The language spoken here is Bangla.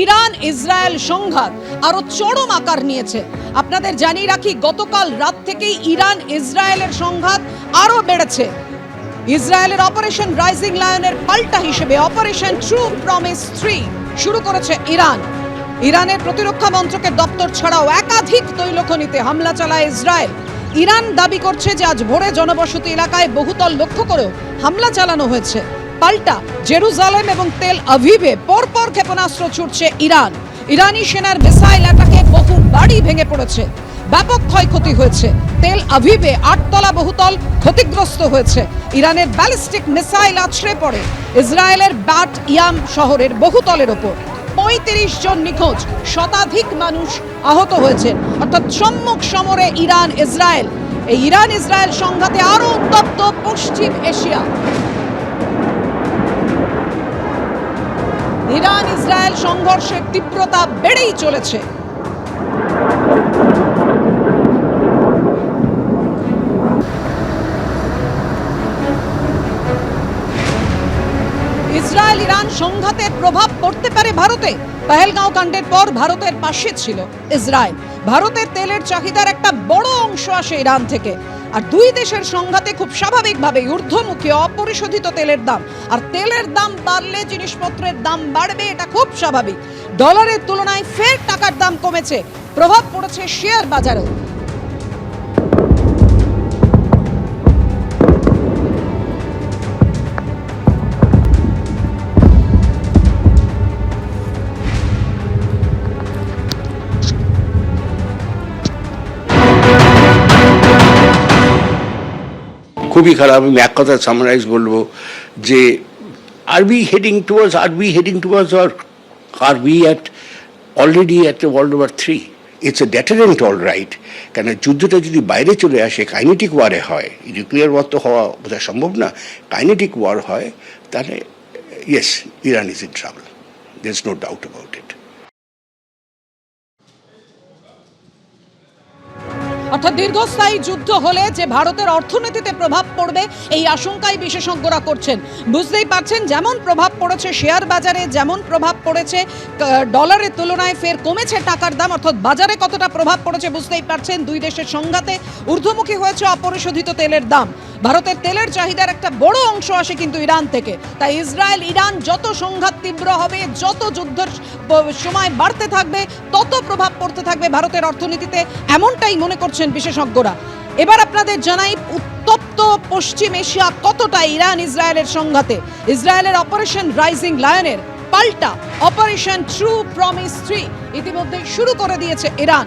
ইরান ইসরায়েল সংঘাত আরও চরম আকার নিয়েছে। আপনাদের জানিয়ে রাখি, গতকাল রাত থেকেই ইরান ইসরায়েলের সংঘাত আরও বেড়েছে। ইসরায়েলের অপারেশন রাইজিং লায়নের পাল্টা হিসেবে অপারেশন ট্রু প্রমিস থ্রি শুরু করেছে ইরান। ইরানের প্রতিরক্ষা মন্ত্রকের দপ্তর ছাড়াও একাধিক তৈলখনিতে হামলা চালায় ইসরায়েল। ইরান দাবি করছে যে আজ ভোরে জনবসতি এলাকায় বহুতল লক্ষ্য করেও হামলা চালানো হয়েছে। পাল্টা জেরুজালেম এবং তেল আভিভে পরপর ক্ষেপণাস্ত্র ছুটছে ইরান। ইরানি সেনার মিসাইল অ্যাটাকে বহু বাড়ি ভেঙে পড়েছে। ব্যাপক ক্ষয়ক্ষতি হয়েছে। তেল আভিভে আটতলা বহুতল ক্ষতিগ্রস্ত হয়েছে। ইরানের ব্যালিস্টিক মিসাইল আছড়ে পড়ে ইসরায়েলের ব্যাট ইয়াম শহরের বহুতলের ওপর। পঁয়ত্রিশ জন নিখোঁজ, শতাধিক মানুষ আহত হয়েছেন। অর্থাৎ সম্মুখ সমরে ইরান, ইসরায়েল। এই ইরান ইসরায়েল সংঘাতে আরও উত্তপ্ত পশ্চিম এশিয়া। ইরান ইসরায়েল সংঘর্ষের তীব্রতা বেড়েই চলেছে। ইসরায়েল ইরান সংঘাতের প্রভাব পড়তে পারে ভারতে। পেহেলগাঁও কাণ্ডের পর ভারতের পাশে ছিল ইসরায়েল। ভারতের তেলের চাহিদার একটা বড় অংশ আসে ইরান থেকে। আর দুই দেশের সংঘাতে খুব স্বাভাবিকভাবে ঊর্ধ্বমুখী অপরিশোধিত তেলের দাম। আর তেলের দাম বাড়লে জিনিসপত্রের দাম বাড়বে, এটা খুব স্বাভাবিক। ডলারের তুলনায় ফের টাকার দাম কমেছে। প্রভাব পড়েছে শেয়ার বাজারেও। খুবই খারাপ, আমি এক কথা সামারাইজ বলব যে are we heading towards are we heading towards or are we at already at world war three it's a deterrent all right কেন যুদ্ধটা যদি বাইরে চলে আসে কাইনেটিক ওয়ারে হয় নিউক্লিয়ার ওয়ার তো হওয়া বোধহয় সম্ভব না কাইনেটিক ওয়ার হয়, তাহলে yes Iran is in trouble there is no doubt about it অর্থাৎ দীর্ঘস্থায়ী যুদ্ধ হলে যে ভারতের অর্থনীতিতে প্রভাব পড়বে, এই আশঙ্কায় বিশেষজ্ঞরা করছেন। বুঝতেই পারছেন, যেমন প্রভাব পড়েছে শেয়ার বাজারে, যেমন প্রভাব পড়েছে ডলারের তুলনায় ফের কমেছে টাকার দাম, অর্থাৎ বাজারে কতটা প্রভাব পড়েছে বুঝতেই পারছেন, দুই দেশের সংঘাতে ঊর্ধ্বমুখী হয়েছে অপরিশোধিত তেলের দাম। ভারতের তেলের চাহিদার একটা বড় অংশ আসে কিন্তু ইরান থেকে। তাই ইসরায়েল, ইরান যত সংঘাত তীব্র হবে, যত যুদ্ধের সময় বাড়তে থাকবে, তত প্রভাব পড়তে থাকবে ভারতের অর্থনীতিতে, এমনটাই মনে করছেন বিশেষজ্ঞরা। এবার আপনাদের জানাই, উত্তপ্ত পশ্চিম এশিয়া কতটা ইরান ইসরায়েলের সংঘাতে? ইসরায়েলের অপারেশন রাইজিং লায়নের পাল্টা অপারেশন ট্রু প্রমিস থ্রি ইতিমধ্যে শুরু করে দিয়েছে ইরান।